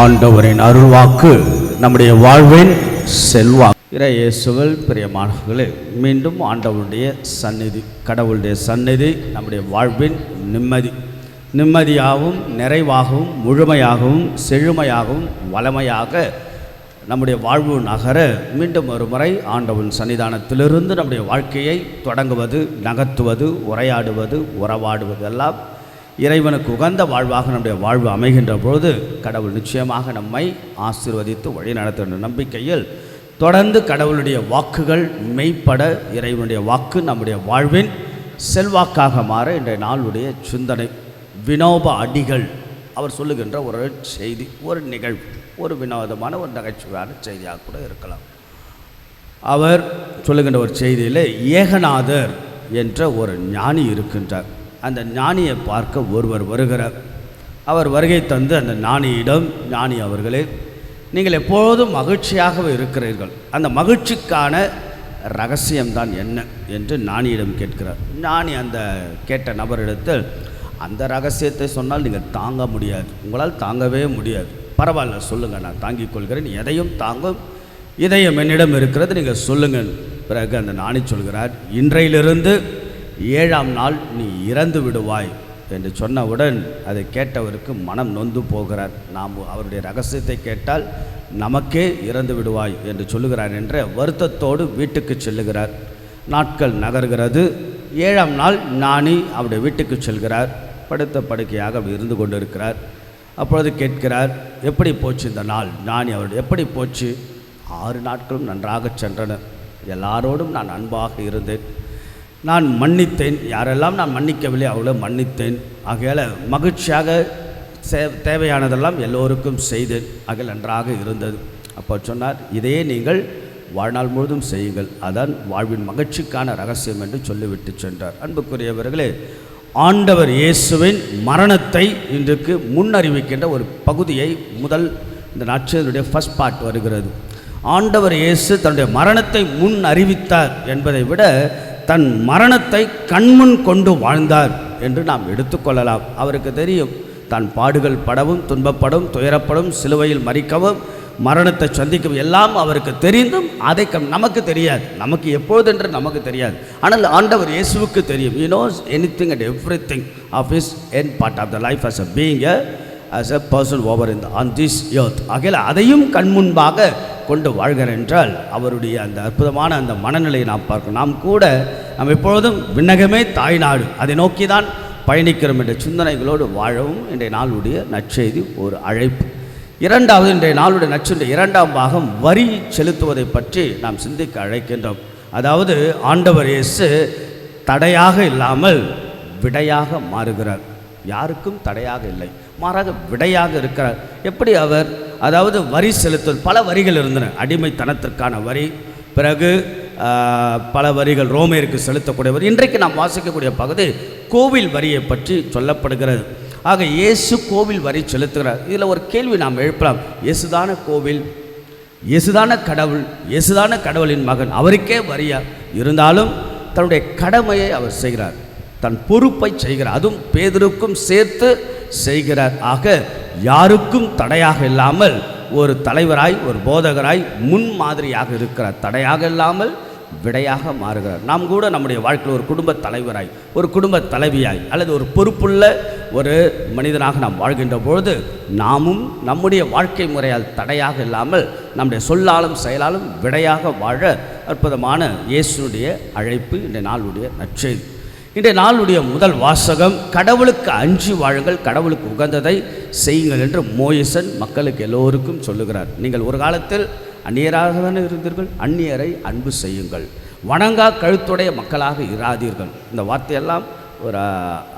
ஆண்டவரின் அருள்வாக்கு நம்முடைய வாழ்வின் செல்வாக்கு. இறையேசுகள் பிரியமானவர்களே மீண்டும் ஆண்டவருடைய சந்நிதி கடவுளுடைய சந்நிதி நம்முடைய வாழ்வின் நிம்மதி. நிம்மதியாகவும் நிறைவாகவும் முழுமையாகவும் செழுமையாகவும் வளமையாக நம்முடைய வாழ்வு நகர மீண்டும் ஒரு முறை ஆண்டவன் சன்னிதானத்திலிருந்து நம்முடைய வாழ்க்கையை தொடங்குவது நகர்த்துவது உரையாடுவது உறவாடுவது எல்லாம் இறைவனுக்கு உகந்த வாழ்வாக நம்முடைய வாழ்வு அமைகின்ற பொழுது கடவுள் நிச்சயமாக நம்மை ஆசீர்வதித்து வழி நடத்துகின்ற நம்பிக்கையில் தொடர்ந்து கடவுளுடைய வாக்குகள் மெய்ப்பட இறைவனுடைய வாக்கு நம்முடைய வாழ்வின் செல்வாக்காக மாற இன்றைய நாளுடைய சிந்தனை வினோப அடிகள். அவர் சொல்லுகின்ற ஒரு செய்தி ஒரு நிகழ்வு ஒரு வினோதமான ஒரு நகைச்சுவையான செய்தியாக கூட இருக்கலாம். அவர் சொல்லுகின்ற ஒரு செய்தியில் ஏகநாதர் என்ற ஒரு ஞானி இருக்கின்றார். அந்த ஞானியை பார்க்க ஒருவர் வருகிறார். அவர் வருகை தந்து அந்த ஞானியிடம் ஞானி அவர்களே நீங்கள் எப்பொழுதும் மகிழ்ச்சியாகவே இருக்கிறீர்கள். அந்த மகிழ்ச்சிக்கான ரகசியம்தான் என்ன என்று ஞானியிடம் கேட்கிறார். ஞானி அந்த கேட்ட நபரிடத்தில் அந்த ரகசியத்தை சொன்னால் நீங்கள் தாங்க முடியாது. உங்களால் தாங்கவே முடியாது. பரவாயில்ல சொல்லுங்கள் நான் தாங்கிக் கொள்கிறேன். எதையும் தாங்கும் இதயம் என்னிடம் இருக்கிறது நீங்கள் சொல்லுங்கள். பிறகு அந்த ஞானி சொல்கிறார் இன்றையிலிருந்து ஏழாம் நாள் நீ இறந்து விடுவாய் என்று சொன்னவுடன் அதை கேட்டவருக்கு மனம் நொந்து போகிறார். நாம் அவருடைய ரகசியத்தை கேட்டால் நமக்கே இறந்து விடுவாய் என்று சொல்லுகிறார் என்ற வருத்தத்தோடு வீட்டுக்கு செல்லுகிறார். நாட்கள் நகர்கிறது. ஏழாம் நாள் ஞானி அவருடைய வீட்டுக்கு செல்கிறார். படுத்த படுக்கையாக அவர் இருந்து கொண்டிருக்கிறார். அப்பொழுது கேட்கிறார் எப்படி போச்சு இந்த நாள்? ஞானி அவருடைய எப்படி போச்சு? ஆறு நாட்களும் நன்றாக சென்றன. எல்லாரோடும் நான் அன்பாக இருந்தேன். நான் மன்னித்தேன். யாரெல்லாம் நான் மன்னிக்கவில்லை அவளை மன்னித்தேன். ஆகையால் மகிழ்ச்சியாக சே தேவையானதெல்லாம் எல்லோருக்கும் செய்தேன். அகல் நன்றாக இருந்தது. அப்போ சொன்னார் இதையே நீங்கள் வாழ்நாள் முழுதும் செய்யுங்கள். அதான் வாழ்வின் மகிழ்ச்சிக்கான ரகசியம் என்று சொல்லிவிட்டு சென்றார். அன்புக்குரியவர்களே ஆண்டவர் இயேசுவின் மரணத்தை இன்றைக்கு முன்னறிவிக்கின்ற ஒரு பகுதியை முதல் இந்த நட்சத்தினுடைய ஃபர்ஸ்ட் பார்ட் வருகிறது. ஆண்டவர் இயேசு தன்னுடைய மரணத்தை முன் அறிவித்தார் என்பதை விட தன் மரணத்தை கண்முன் கொண்டு வாழ்ந்தார் என்று நாம் எடுத்துக்கொள்ளலாம். அவருக்கு தெரியும் தான் பாடுகள் படவும் துன்பப்படும் துயரப்படும் சிலுவையில் மறிக்கவும் மரணத்தை சந்திக்கவும் எல்லாம் அவருக்கு தெரிந்தும் அதை கம் நமக்கு தெரியாது. நமக்கு எப்பொழுதென்று நமக்கு தெரியாது. ஆனால் ஆண்டவர் இயேசுவுக்கு தெரியும். You knows anything and everything of is an part of the life as a being as a person over இந்த ஆன் திஸ் எர்த் ஆகையில் அதையும் கண்முன்பாக கொண்டு வாழ்கிறார் என்றால் அவருடைய அந்த அற்புதமான அந்த மனநிலையை நாம் பார்க்கணும் நாம் கூட நாம் எப்பொழுதும் விண்ணகமே தாய்நாடு அதை நோக்கி தான் பயணிக்கிறோம் என்ற சிந்தனைகளோடு வாழவும் இன்றைய நாளுடைய நற்செய்தி ஒரு அழைப்பு. இரண்டாவது இன்றைய நாளுடைய நச்சுடைய இரண்டாம் பாகம் வரி செலுத்துவதை பற்றி நாம் சிந்திக்க அழைக்கின்றோம். அதாவது ஆண்டவர் இயேசு தடையாக இல்லாமல் விடையாக மாறுகிறார். யாருக்கும் தடையாக இல்லை. மாறாக விடையாக இருக்கிறார். எப்படி அவர் அதாவது வரி செலுத்துவது. பல வரிகள் இருந்தன. அடிமைத்தனத்திற்கான வரி பிறகு பல வரிகள் ரோமேருக்கு செலுத்தக்கூடிய வரி. இன்றைக்கு நாம் வாசிக்கக்கூடிய பகுதி கோவில் வரியை பற்றி சொல்லப்படுகிறது. ஆக இயேசு கோவில் வரி செலுத்துகிறார். இதில் ஒரு கேள்வி நாம் எழுப்பலாம். இயேசுதான கோவில் இயேசுதான கடவுள் இயேசுதான கடவுளின் மகன் அவருக்கே வரியா? இருந்தாலும் தன்னுடைய கடமையை அவர் செய்கிறார். தன் பொறுப்பை செய்கிறார். அதுவும் பேதருக்கும் சேர்த்து செய்கிறார். ஆக யாருக்கும் தடையாக இல்லாமல் ஒரு தலைவராய் ஒரு போதகராய் முன் மாதிரியாக இருக்கிறார் தடையாக இல்லாமல் விடையாக மாறுகிறார். நாம் கூட நம்முடைய வாழ்க்கையில் ஒரு குடும்ப தலைவராய் ஒரு குடும்ப தலைவியாய் அல்லது ஒரு பொறுப்புள்ள ஒரு மனிதனாக நாம் வாழ்கின்ற பொழுது நாமும் நம்முடைய வாழ்க்கை முறையால் தடையாக இல்லாமல் நம்முடைய சொல்லாலும் செயலாலும் விடையாக வாழ அற்புதமான இயேசுடைய அழைப்பு இந்த நாளுடைய நற்செய்தி. இன்றைய நாளுடைய முதல் வாசகம் கடவுளுக்கு அஞ்சு வாழுங்கள் கடவுளுக்கு உகந்ததை செய்யுங்கள் என்று மோயிசன் மக்களுக்கு எல்லோருக்கும் சொல்லுகிறார். நீங்கள் ஒரு காலத்தில் அந்நியராக தானே இருந்தீர்கள்? அந்நியரை அன்பு செய்யுங்கள். வணங்கா கழுத்துடைய மக்களாக இராதீர்கள். இந்த வார்த்தையெல்லாம் ஒரு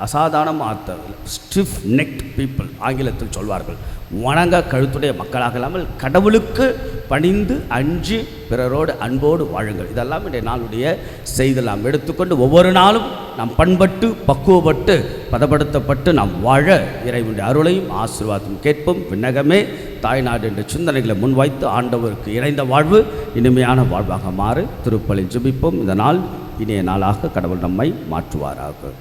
அசாதாரண வார்த்தை ஸ்டிஃப் நெக்ட் பீப்புள் ஆங்கிலத்தில் சொல்வார்கள். வணங்க கழுத்துடைய மக்களாக இல்லாமல் கடவுளுக்கு பணிந்து அஞ்சு பிறரோடு அன்போடு வாழுங்கள். இதெல்லாம் இன்றைய நாளுடைய செய்தி நாம் எடுத்துக்கொண்டு ஒவ்வொரு நாளும் நாம் பண்பட்டு பக்குவப்பட்டு பதப்படுத்தப்பட்டு நாம் வாழ இறைவனுடைய அருளையும் ஆசீர்வாதம் கேட்போம். விண்ணகமே தாய்நாடு என்ற சிந்தனைகளை முன்வைத்து ஆண்டவருக்கு இணைந்த வாழ்வு இனிமையான வாழ்வாக மாறு. திருப்பலி ஜெபிப்போம். இந்த நாள் இனிய நாளாக கடவுள் நம்மை மாற்றுவாராக.